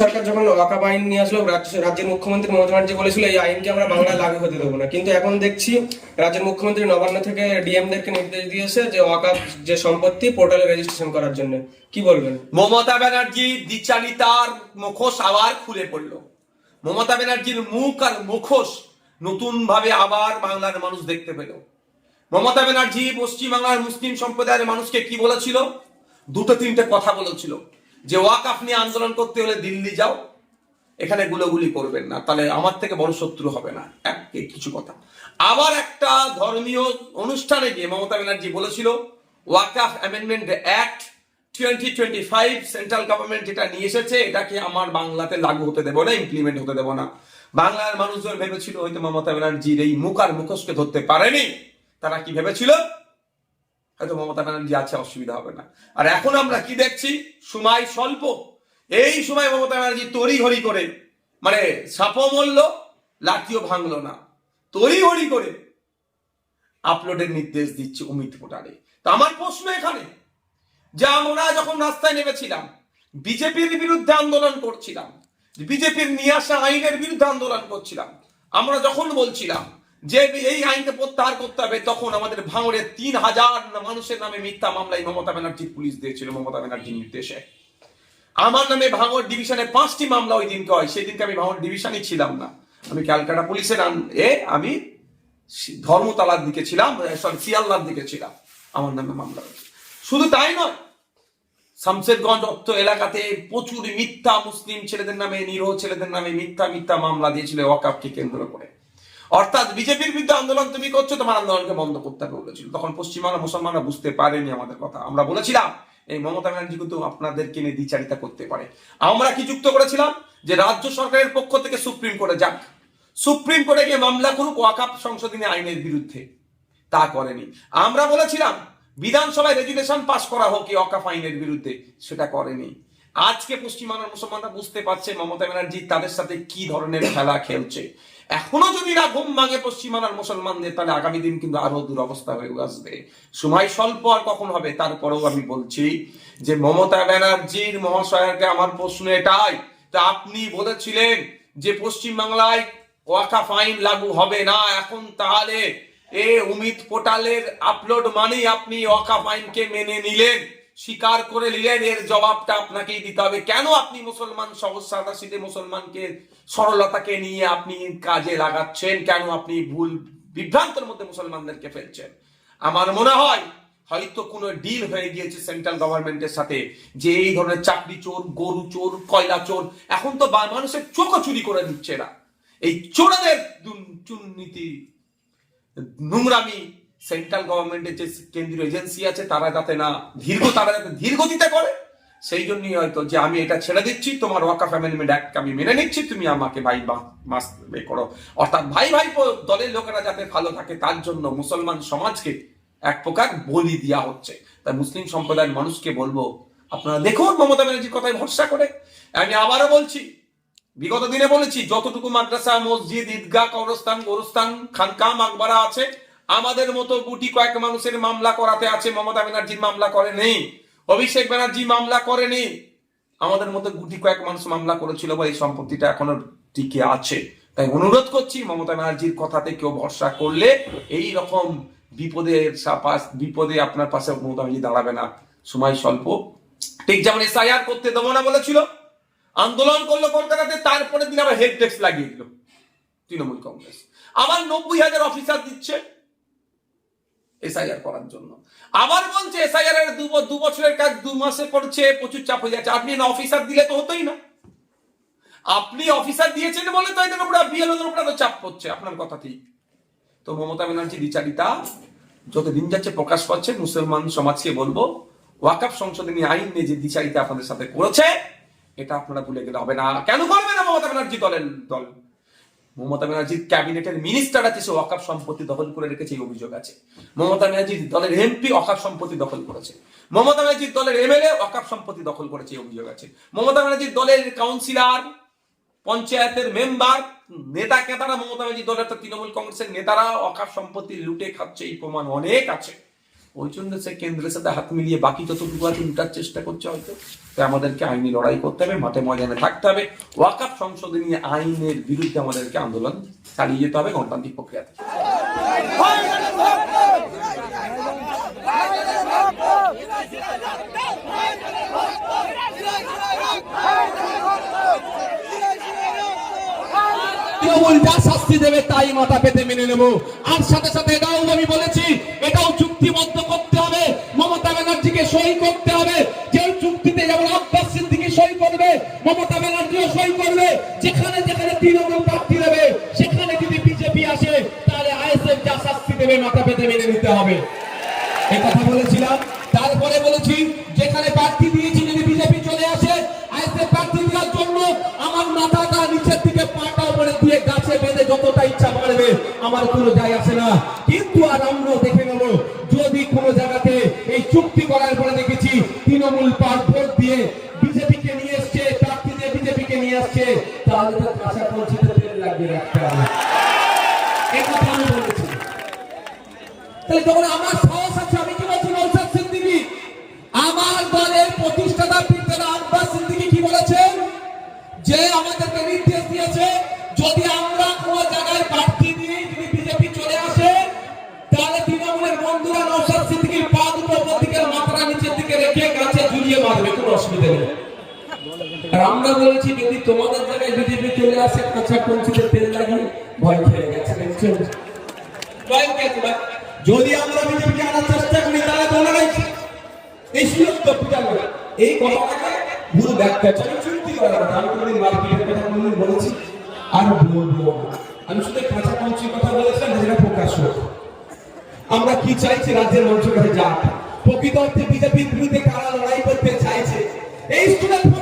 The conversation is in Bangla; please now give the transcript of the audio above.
সরকার যখন ওয়াকাব আইন নিয়ে আসলো রাজ্যের মুখ্যমন্ত্রী মমতা ব্যানার্জি বলেছিল, এই আইনকে আমরা বাংলায় লাগু হতে দেবো না। কিন্তু এখন দেখছি, রাজ্যের মুখ্যমন্ত্রী নবান্ন থেকে ডিএমদেরকে নির্দেশ দিয়েছে যে ওয়াকাব যে সম্পত্তি, পোর্টালে রেজিস্ট্রেশন করার জন্য। কি বলবেন? মমতা ব্যানার্জি দ্বিচারিতার মুখোশ আবার খুলে পড়ল। মমতা ব্যানার্জির মুখ আর মুখোশ নতুন ভাবে আবার বাংলার মানুষ দেখতে পেল। মমতা ব্যানার্জি পশ্চিমবাংলার মুসলিম সম্প্রদায়ের মানুষকে কি বলেছিল? দুটো তিনটে কথা বলেছিল। যে ওয়াকাফ নিয়ে আন্দোলন করতে হলে দিল্লি যাও, এখানে গুলোগুলি করবেন না, তাহলে আমার থেকে বড় শত্রু হবে না, এক কিছু কথা। আবার একটা ধর্মীয় অনুষ্ঠানে গিয়ে মমতা ব্যানার্জি বলেছিল, Waqf amendment act twenty twenty five central government যেটা নিয়ে এসেছে, এটাকে আমার বাংলাতে লাগু হতে দেবো না ইমপ্লিমেন্ট হতে দেবো না। বাংলার মানুষজন ভেবেছিল, হয়তো মমতা ব্যানার্জির এই মুখ আর মুখোশকে ধরতে পারেনি, তারা কি ভেবেছিল? হয়তো মমতা ব্যানার্জি আছে, অসুবিধা হবে না। আর এখন আমরা কি দেখছি? সময় স্বল্প। এই সময় মমতা ব্যানার্জি তড়ি হরি করে মানে সাপও মরল লাঠিও ভাঙলো না। তরি হরি করে আপলোডের নির্দেশ দিচ্ছে অমিত পোটারে তো আমার প্রশ্ন এখানে, যে আমরা যখন রাস্তায় নেমেছিলাম, বিজেপির বিরুদ্ধে আন্দোলন করছিলাম, বিজেপির নিয়ে আসা আইনের বিরুদ্ধে আন্দোলন করছিলাম, আমরা যখন বলছিলাম যে এই আইনকে প্রত্যাহার করতে হবে, তখন আমাদের ভাঙড়ে তিন হাজার মানুষের নামে মিথ্যা মামলায় মমতা ব্যানার্জি পুলিশ দিয়েছিল, মমতা ব্যানার্জির নির্দেশে। আমার নামে ভাঙড় ডিভিশনে পাঁচটি মামলা ওই দিনকে হয়, সেদিনকে আমি ভাঙড় ডিভিশনই ছিলাম না। আমি ক্যালকাটা পুলিশের এ, আমি ধর্মতলার দিকে ছিলাম সরি শিয়ালদার দিকে ছিলাম, আমার নামে মামলা হয়েছে। শুধু তাই নয়, শামশেরগঞ্জ অত্ত এলাকাতে প্রচুর মিথ্যা মুসলিম ছেলেদের নামে, নিরহ ছেলেদের নামে মিথ্যা মিথ্যা মামলা দিয়েছিল ওয়াকাপকে কেন্দ্র করে। অর্থাৎ বিজেপির বিরুদ্ধে আন্দোলন তুমি করছ, তোমার আন্দোলনকে বন্ধ করতে হবে বলেছিল। তখন পশ্চিমবাংলা মুসলমানরা বুঝতে পারেনি আমাদের কথা। আমরা বলেছিলাম, এই মমতা ব্যানার্জি কিন্তু আপনাদেরকে নিয়ে দ্বিচারিতা করতে পারে। আমরা কি যুক্ত করেছিলাম? যে রাজ্য সরকারের পক্ষ থেকে সুপ্রিম কোর্টে যাক। সুপ্রিম কোর্টে গিয়ে মামলা করুক ওয়াকাপ সংশোধনী আইনের বিরুদ্ধে। তা করেনি। আমরা বলেছিলাম, বিধানসভায় রেজুলেশন পাস করা হোক অকাফ আইনের বিরুদ্ধে। সেটা করেনি। আজকে পশ্চিমবাংলার মুসলমানরা বুঝতে পারছে মমতা ব্যানার্জি তাদের সাথে কি ধরনের খেলা খেলছে। এখনও যদি না ঘুম ভাঙে পশ্চিমবাংলার মুসলমানদের, তাহলে আগামী দিন কিন্তু আরও দুরবস্থা হয়ে আসবে। সময় স্বল্প আর কখন হবে, তারপরেও আমি বলছি যে মমতা ব্যানার্জির মহাশয়কে আমার প্রশ্ন এটাই। তা আপনি বলেছিলেন যে পশ্চিমবাংলায় ওয়াকাফ ফাইন লাগু হবে না, এখন তাহলে এ উমিত পোর্টালের আপলোড মানেই আপনি ওয়াকাফ ফাইনকে মেনে নিলেন। স্বীকার করে নিলেন, এর জবাবটা আপনাকেই দিতে হবে। কেন আপনি মুসলমান সহজ সাদা সিধে মুসলমানকে সরলতাকে নিয়ে আপনি কাজে লাগাচ্ছেন? কেন আপনি ভুল বিভ্রান্তের মধ্যে মুসলমানদেরকে ফেলছেন? আমার মনে হয়, হয়তো কোনো ডিল হয়ে গিয়েছে সেন্ট্রাল গভর্নমেন্টের সাথে, যে এই ধরনের চাকরি চোর, গরু চোর, কয়লা চোর, এখন তো মানুষের চোখও চুরি করে দিচ্ছে না। এই চোরাদের দুর্নীতি নোংরামি সেন্ট্রাল গভর্নমেন্টের যে কেন্দ্রীয় এজেন্সি আছে, তারা যাতে না দীর্ঘ, তারা যাতে ধীরগতিতে করে, সেই জন্যই হয়তো যে আমি এটা ছেড়ে দিচ্ছি, তোমার ওয়াকাফ অ্যামেন্ডমেন্ট অ্যাক্ট আমি মেনে নিচ্ছি, তুমি আমাকে ভাই মাস করো। অর্থাৎ ভাই ভাই দলের লোকেরা যাতে ভালো থাকে, তার জন্য মুসলমান সমাজকে এক প্রকার বলি দেওয়া হচ্ছে। তাই মুসলিম সম্প্রদায়ের মানুষকে বলব, আপনারা দেখুন মমতা ব্যানার্জির কথায় ভরসা করে। আমি আবারও বলছি, বিগত দিনে বলেছি, যতটুকু মাদ্রাসা, মসজিদ, ঈদগাহ, কবরস্থান, গোরস্থান, খানকা, মাকবারা আছে আমাদের মতো গুটি কয়েক মানুষের মামলা করাতে আছে, মমতা ব্যানার্জির মামলা করে নেই অভিষেক ব্যানার্জি মামলা করেনি। আমাদের মতো গুটি কয়েক মানুষ মামলা করেছিল বলে এই সম্পত্তিটা এখনও টিকে আছে। তাই অনুরোধ করছি মমতা ব্যানার্জির কথাতে কেউ ভরসা করলে এই রকম পাশ- বিপদে আপনার পাশে মমতা ব্যানার্জি দাঁড়াবে না। সময় স্বল্প। ঠিক যেমন এসআইআর করতে দেবো না বলেছিল, আন্দোলন করল কলকাতাতে তারপরে দিন আবার হেড ডেস্ক লাগিয়ে দিল তৃণমূল কংগ্রেস। আবার নব্বই হাজার অফিসার দিচ্ছে। এসআইআর করার জন্য। আবার বলছে এসআইআর এর দু বছরের কাজ দু মাসে করছে, প্রচুর চাপ হয়ে যাচ্ছে। আপনি না অফিসার দিলে তো হতোই না। আপনি অফিসার দিয়েছেন বলে তো এদের উপরে বিএলওদের উপরে তো চাপ পড়ছে। আপনার কথা ঠিক। তো মমতা ব্যানার্জি, বিচারিতা যত দিন যাচ্ছে প্রকাশ পাচ্ছে, মুসলমান সমাজকে বলব ওয়াকাফ সংশোধনী আইন নিয়ে যে দ্বিচারিতা আপনাদের সাথে করেছে, এটা আপনারা ভুলে গেলে হবে না। কেন করবে না মমতা ব্যানার্জি দলের দল? মমতা ব্যানার্জির ক্যাবিনেটের মিনিস্টার আছে, সে ওয়াকাফ সম্পত্তি দখল করে রেখেছে, এই অভিযোগ আছে। মমতা ব্যানার্জির দলের এমপি অকাপ সম্পত্তি দখল করেছে। মমতা ব্যানার্জির দলের এমএলএ অকাপ সম্পত্তি দখল করেছে, এই অভিযোগ আছে। মমতা ব্যানার্জির দলের কাউন্সিলর পঞ্চায়েতের মেম্বার নেতা কেতারা মমতা ব্যানার্জির দলের তৃণমূল কংগ্রেসের নেতারা অকাশ সম্পত্তি লুটে খাচ্ছে, এই প্রমাণ অনেক আছে। ওই জন্য সে কেন্দ্রের সাথে হাত মিলিয়ে বাকি যতটুকু আছে উঠার চেষ্টা করছে হয়তো। তাই আমাদেরকে আইনি লড়াই করতে হবে, মাঠে ময়দানে থাকতে হবে। ওয়াকাপ সংশোধনী আইনের বিরুদ্ধে আমাদেরকে আন্দোলন চালিয়ে যেতে হবে গণতান্ত্রিক প্রক্রিয়াতে। তৃণমূল যা শাস্তি দেবে তাই মাথা পেতে মেনে নেব। আর সাথে সাথে এটাও আমি বলেছি, এটাও চুক্তিবদ্ধ করতে হবে। মমতা ব্যানার্জিকে সই করতে হবে। যে চুক্তিতে যেমন আব্বাস সিদ্দিকি সই করবে, মমতা ব্যানার্জিও সই করবে। যেখানে যেখানে তৃণমূল প্রার্থী দেবে, সেখানে যদি বিজেপি আসে, তাহলে আইএসএফ যা শাস্তি দেবে, মাথা পেতে মেনে নিতে হবে। পারবে আমার কোনো যায় আসে না। কিন্তু আর আমরা দেখে নেব, যদি কোনো জায়গাতে এই চুক্তি করার পরে দেখেছি তৃণমূল পার ভোট দিয়ে বিজেপিকে নিয়ে এসছে, প্রার্থী দিয়ে বিজেপিকে নিয়ে আসছে, তাহলে তো কাঁচা পৌঁছিতে লাগবে কথা আমি বলেছি। তাহলে আমার সাহস আছে, আমি কি বলছি, নৌসাদ সিদ্দিকি? আমার দলের প্রতিষ্ঠাতা পিতারা আব্বাস সিদ্দিকি কি বলেছেন? যে আমাদেরকে নির্দেশ দিয়েছে, যদি আমরা অসুবিধা আর আমরা বলেছি যদি তোমাদের জায়গায় বিজেপি চলে আসে, কাঁচা কঞ্চিতে তেল লাগিয়ে ভয় গেছে যদি আমরা বিজেপিকে আনার চেষ্টা করি, তাহলে এই সুযোগ এই কথাটাকে ভুল ব্যাখ্যা। চুক্তি কথা, আমি কোনদিন মার্কেটের কথা কোনদিন বলেছি। আর আমি শুধু কাঁচা পঞ্চির কথা বলেছিলাম যেটা প্রকাশ আমরা কি চাইছি? রাজ্যের মানুষের কাছে যাক। প্রকৃত অর্থে বিজেপির বিরুদ্ধে কারা লড়াই করতে চাইছে? এই স্টুডেন্ট